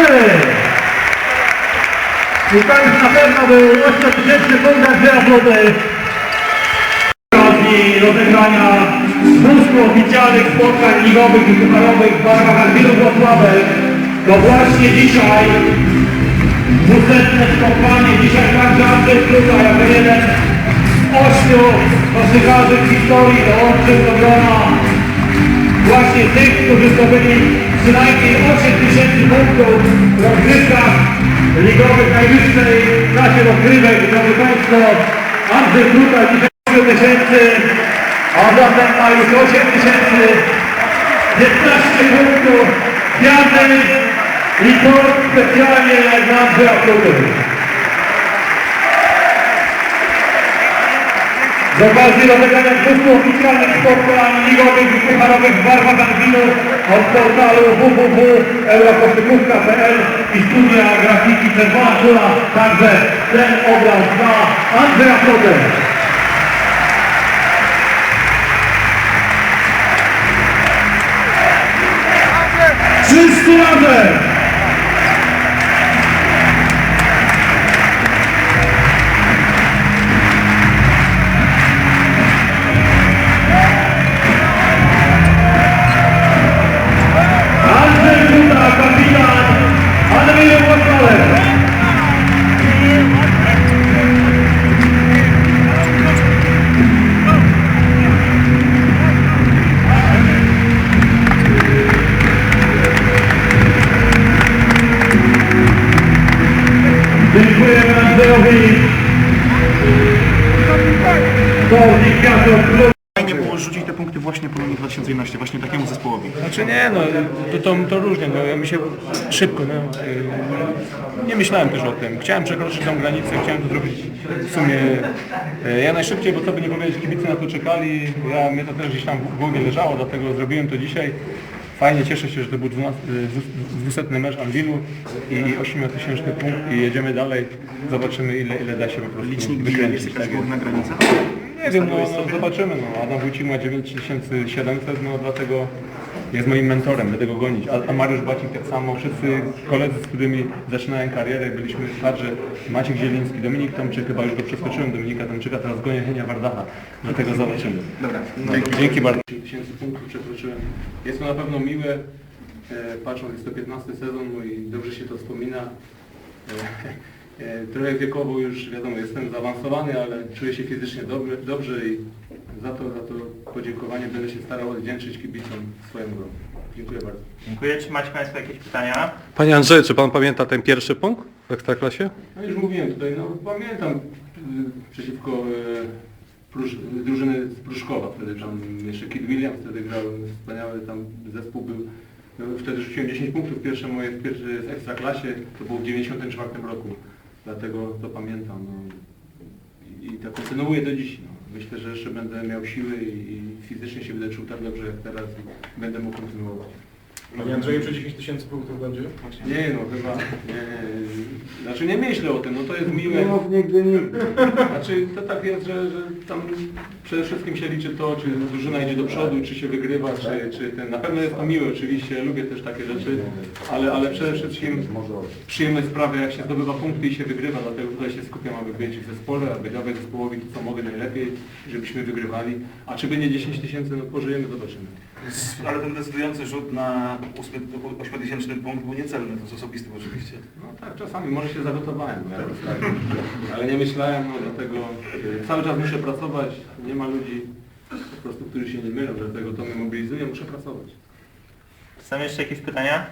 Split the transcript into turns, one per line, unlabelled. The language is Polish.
trzy! I to na pewno był 8-tysięczny punkt dwie złote. Okazji rozegrania dwustu oficjalnych spotkań ligowych i pucharowych w barwach Arbilu Wrocławek to właśnie dzisiaj dwusetne spotkanie. Dzisiaj także Andrzej Kluka jako jeden z ośmiu koszykarzy w historii dołączył do grona właśnie tych, którzy zdobyli przynajmniej 8 tysięcy punktów w rozgrywkach ligowych najwyższej klasie rozgrywek. Drodzy Państwo, Andrzej Kruta dzisiaj 8 tysięcy, a zatem ma już 8 tysięcy 15 punktów kwiaty i to specjalnie dla Andrzeja Kruty. Z okazji rozegrania dwóch oficjalnych spotkań ligowych i pucharowych w barwach Anwilu od portalu www.eurokoszykówka.pl i studia grafiki Czerwona Kula, także ten obraz dla Andrzeja Kruty. Wszyscy razem!
Fajnie było rzucić te punkty właśnie Polonii 2011, właśnie takiemu zespołowi.
Znaczy nie, no to, to, to różnie, no ja mi się szybko, no. y, Nie myślałem też o tym. Chciałem przekroczyć tą granicę, chciałem to zrobić w sumie y, ja najszybciej, bo co by nie powiedzieć, kibice na to czekali, ja, mnie to też gdzieś tam w głowie leżało, dlatego zrobiłem to dzisiaj. Fajnie, cieszę się, że to był 12, y, 200 mecz Anwilu i 8 tysięczny punkt i jedziemy dalej. Zobaczymy ile, ile da się po prostu
Licznik
wykręcić.
jest jakaś górna granica?
Nie wiem, no, no zobaczymy. No. Adam Wójcik ma 9700, no dlatego jest moim mentorem, będę go gonić. A, a Mariusz Bacik tak samo, wszyscy koledzy, z którymi zaczynałem karierę, byliśmy w kadrze Maciek Zieliński, Dominik Tomczyk, chyba już go przeskoczyłem, Dominika Tomczyka, teraz gonię Henia Wardacha, dlatego zobaczymy.
Dobra, no
Dzięki, dzięki bardzo. tysięcy punktów przekroczyłem. Jest to na pewno miłe, e, patrząc, jest to 15 sezon mój, dobrze się to wspomina. E, trochę wiekowo już, wiadomo, jestem zaawansowany, ale czuję się fizycznie dobrze, dobrze i za to, za to podziękowanie będę się starał odwdzięczyć kibicom swojemu roku. Dziękuję bardzo.
Dziękuję. Czy macie Państwo jakieś pytania?
Panie Andrzeju, czy Pan pamięta ten pierwszy punkt w Ekstraklasie?
No już mówiłem tutaj, no pamiętam y, przeciwko y, Prusz, drużyny z Pruszkowa, wtedy tam jeszcze Kid Williams wtedy grał, wspaniały tam zespół był. No, wtedy rzuciłem 10 punktów, pierwsze moje w pierwszej w Ekstraklasie, to było w 94 roku, dlatego to pamiętam. No. I, to kontynuuję do dziś. No. Myślę, że jeszcze będę miał siły i, i fizycznie się będę czuł tak dobrze jak teraz i będę mógł kontynuować.
Panie Andrzeju, czy 10 tysięcy punktów będzie?
Nie no, chyba, nie, nie, znaczy nie myślę o tym, no to jest miłe.
nigdy, nigdy.
Znaczy to tak jest, że, że tam przede wszystkim się liczy to, czy drużyna idzie do przodu, czy się wygrywa, czy, czy ten, na pewno jest to miłe oczywiście, lubię też takie rzeczy, ale, ale przede wszystkim przyjemność sprawia, jak się zdobywa punkty i się wygrywa, dlatego tutaj się skupiam, aby być w zespole, aby dawać zespołowi to, co mogę najlepiej, żebyśmy wygrywali, a czy będzie 10 tysięcy, no pożyjemy, zobaczymy.
Ale ten decydujący rzut na 8-tysięczny punkt był niecelny, to jest osobisty oczywiście.
No tak, czasami może się zagotowałem, jakoś tak. ale nie myślałem, no dlatego cały czas muszę pracować, nie ma ludzi po prostu, którzy się nie mylą, dlatego to mnie mobilizuje, muszę pracować.
Są jeszcze jakieś pytania?